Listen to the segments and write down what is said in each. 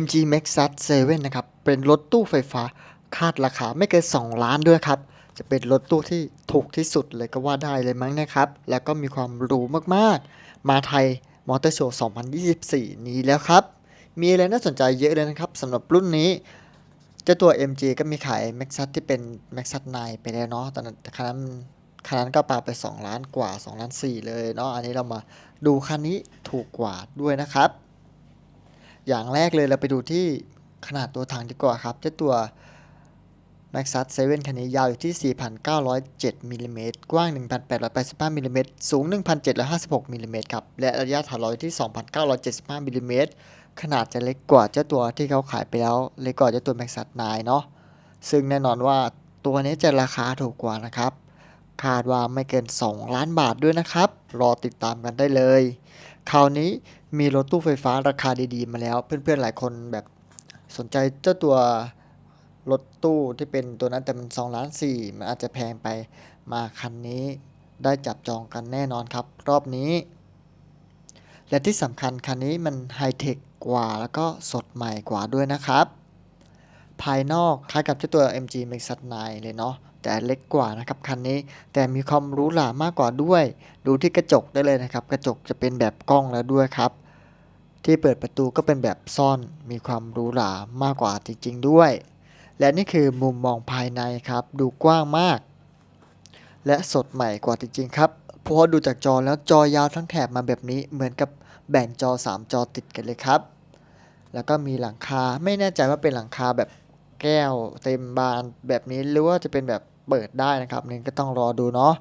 MG Max 7นะครับ เป็นรถตู้ไฟฟ้าคาดราคาไม่เกิน 2 ล้านด้วยครับ จะเป็นรถตู้ที่ถูกที่สุดเลยก็ว่าได้เลยมั้งนะครับ แล้วก็มีความหรูมากๆ มาไทยมอเตอร์โชว์2024 นี้แล้วครับ มีอะไรน่าสนใจเยอะเลยนะครับสำหรับรุ่นนี้เจ้าตัว MG ก็มีขาย Max ที่เป็น Max 9ไปแล้วเนาะตอนนั้นคันนั้นคันนั้นก็ปาไป 2 ล้านกว่า 2 ล้าน 4 เลยเนาะ อันนี้เรามาดูคันนี้ถูกกว่าด้วยนะครับ อย่างแรกเลยเราไปดูที่ขนาดตัวถังดีกว่าครับเจ้าตัว m a x u s 7คันนี้ยาวอยู่ที่ 4,907มิลลิเมตรกว้าง 1,885มิลลิเมตรสูง 1,756มิลลิเมตรครับ และระยะฐานล้อยที่ 2,975มิลลิเมตรขนาดจะเล็กกว่าเจ้าตัวที่เขาขายไปแล้วเล็กกว่าเจ้าตัว m a x u s 9เนาะซึ่งแน่นอนว่าตัวนี้จะราคาถูกกว่านะครับ คาดว่าไม่เกิน 2 ล้านบาทด้วยนะครับ รอติดตามกันได้เลย คราวนี้มีรถตู้ไฟฟ้าราคาดีๆ มาแล้ว เพื่อนๆหลายคนแบบสนใจเจ้าตัวรถตู้ที่เป็นตัวนั้นแต่มัน2ล้าน4มันอาจจะแพงไปมาคันนี้ได้จับจองกันแน่นอนครับ รอบนี้ และที่สำคัญคันนี้มันไฮเทคกว่าแล้วก็สดใหม่กว่าด้วยนะครับ ภายนอกคล้ายกับเจ้าตัว MG Max 9เลยเนาะ แต่เล็กกว่านะครับคันนี้แต่มีความหรูหรามากกว่าด้วย ดูที่กระจกได้เลยนะครับ กระจกจะเป็นแบบกล้องแล้วด้วยครับ ที่เปิดประตูก็เป็นแบบซ่อนมีความหรูหรามากกว่าจริง ๆ ด้วย และนี่คือมุมมองภายในครับ ดูกว้างมาก และสดใหม่กว่าจริง ๆ ครับเพราะดูจากจอแล้วจอยาวทั้งแถบมาแบบนี้เหมือนกับแบ่งจอ 3 จอติดกันเลยครับ แล้วก็มีหลังคาไม่แน่ใจว่าเป็นหลังคาแบบแก้วเต็มบานแบบนี้หรือว่าจะเป็นแบบ เปิดได้นะครับนี่ก็ต้องรอดูเนาะ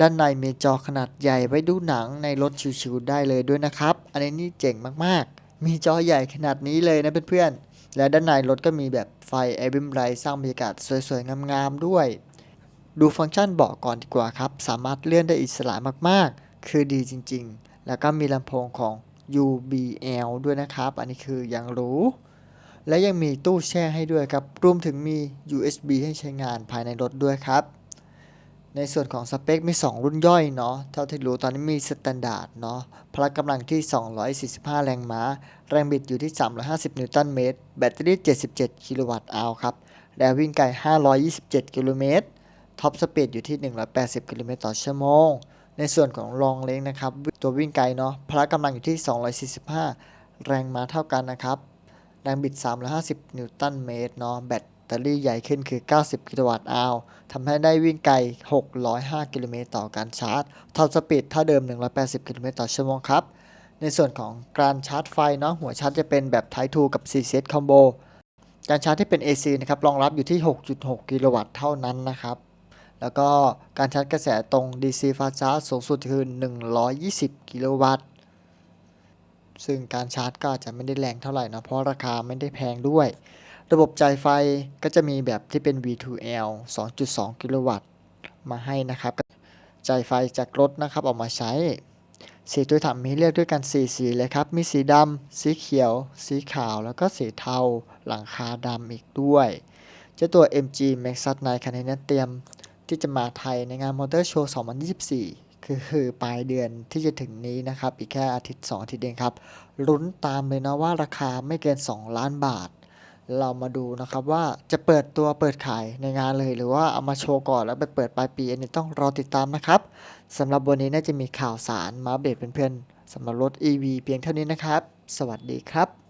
ด้านในมีจอขนาดใหญ่ไว้ดูหนังในรถชิวๆได้เลยด้วยนะครับ อันนี้นี่เจ๋งมากๆ มีจอใหญ่ขนาดนี้เลยนะเพื่อนๆ และด้านในรถก็มีแบบไฟไอบิมไลท์สร้างบรรยากาศสวยๆ งามๆ ด้วย ดูฟังก์ชันเบาะก่อนดีกว่าครับ สามารถเลื่อนได้อิสระมากๆ คือดีจริงๆ แล้วก็มีลำโพงของ UBL ด้วยนะครับ อันนี้คืออย่างรู้ และยังมีตู้แช่ให้ด้วยครับ รวมถึงมี USB ให้ใช้งานภายในรถด้วยครับ ในส่วนของสเปคมี 2 รุ่นย่อยเนาะ เท่าที่รู้ตอนนี้มีสแตนดาร์ดเนาะ พละกำลังที่ 245 แรงม้า แรงบิดอยู่ที่ 350 นิวตันเมตร แบตเตอรี่ 77 กิโลวัตต์อาวครับแรงวิ่งไกล 527 กิโลเมตร ท็อปสปีดอยู่ที่ 180 กิโลเมตรต่อชั่วโมง ในส่วนของลองเลงนะครับ ตัววิ่งไกลเนาะ พละกำลังอยู่ที่ 245 แรงม้าเท่ากันนะครับ แรงบิด 350 นิวตันเมตรเนาะแบตเตอรี่ใหญ่ขึ้นคือ 90 กิโลวัตต์อาวทำให้ได้วิ่งไกล 605 กิโลเมตรต่อการชาร์จท็อปสปีดเท่าเดิม 180 กิโลเมตรต่อชั่วโมงครับ ในส่วนของการชาร์จไฟเนาะหัวชาร์จจะเป็นแบบ Type 2 กับ 4CS Combo การชาร์จที่เป็น AC นะครับรองรับอยู่ที่ 6.6 กิโลวัตต์เท่านั้นนะครับ แล้วก็การชาร์จกระแสตรง DC Fast Charge สูงสุดคือ 120 กิโลวัตต์ ซึ่งการชาร์จก็อาจจะไม่ได้แรงเท่าไหร่นะเพราะราคาไม่ได้แพงด้วย ระบบจ่ายไฟก็จะมีแบบที่เป็น V2L 2.2 กิโลวัตต์มาให้นะครับจ่ายไฟจากรถนะครับออกมาใช้สีตัวถังมีเลือกด้วยกัน 4 สีเลยครับ มีสีดำ สีเขียว สีขาว แล้วก็สีเทา หลังคาดำอีกด้วย เจ้าตัว MG Max 9คันนี้เนี่ยเตรียมที่จะมาไทยในงานมอเตอร์โชว์ 2024 คือคือปลายเดือนที่จะถึงนี้นะครับ อีกแค่อาทิตย์ 2 อาทิตย์เองครับลุ้นตามเลยนะว่าราคาไม่เกิน 2 ล้านบาท เรามาดูนะครับว่าจะเปิดตัวเปิดขายในงานเลย หรือว่าเอามาโชว์ก่อนแล้วไปเปิดปลายปีอันนี้ต้องรอติดตามนะครับสำหรับวันนี้น่าจะมีข่าวสารมาอัปเดเพื่อนๆสำหรับรถ EV เพียงเท่านี้นะครับ สวัสดีครับ